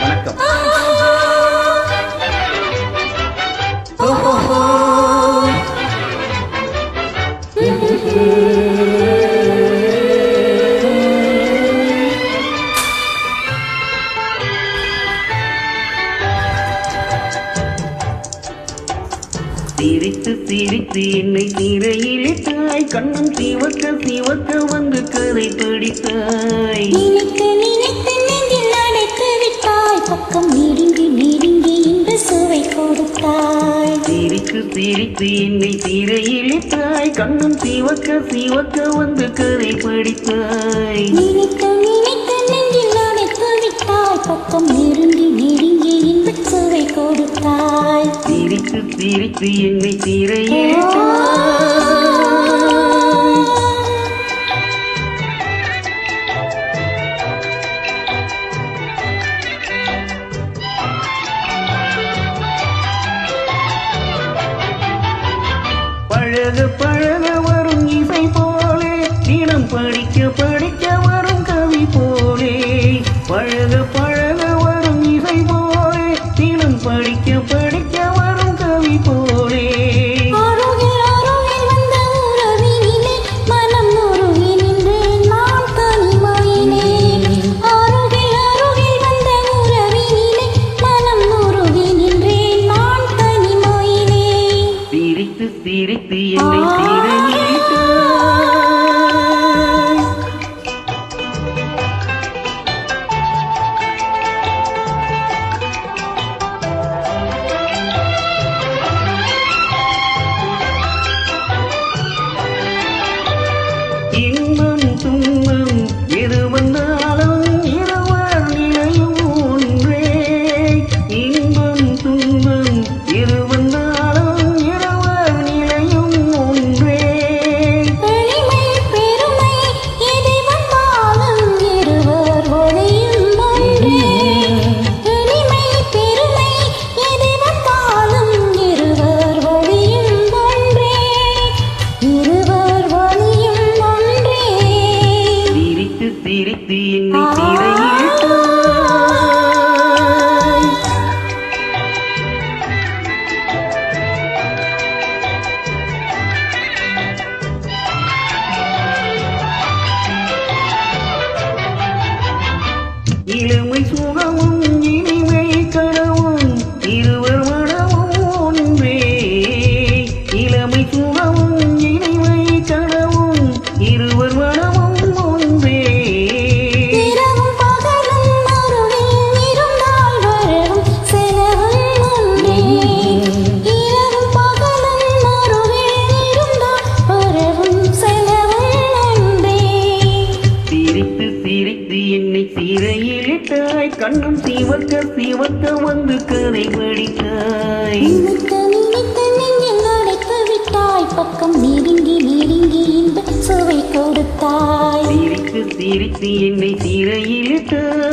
வணக்கம் சிரித்து சிரித்து என்னை திரையிலிட்டாய் கண்ணம் சிவக்க சிவக்க வந்து கதை பிடித்தாய். சிரித்து சிரித்து என்னை திரையிலிட்டாய் கண்ணம் சிவக்க சிவக்க வந்து கதை படித்தாய். நினைத்து நினைத்து நெஞ்சில் அடைத்து விட்டாய்? பக்கம் நெருங்கி நெருங்கி இந்த சுவை கொடுத்தாய். சிரித்து சிரித்து என்னை திரையிலிட்டாய் பழக பழக வரும் இசை போலே தினம் படிக்க படிக்க வரும் கவி போலே. பழக பழக வரும் இசை போலே தினம் படிக்க சிரித்து என்னை சிறையிட்டாய் இன்பம் துன்பம் எது வந்தாலும் சிரித்து என்னை சிறையிட்டாய் இளமை சுகமும் சிரித்து என்னை சிறையிலிட்டாய். கண்ணும் சிவக்க சிவக்க வந்து கதை படித்தாய். விட்டாய். பக்கம் நெருங்கி நெருங்கி இந்த சுவை கொடுத்தாய். சிரித்து சிரித்து என்னை சிறையிலிட்டாய்.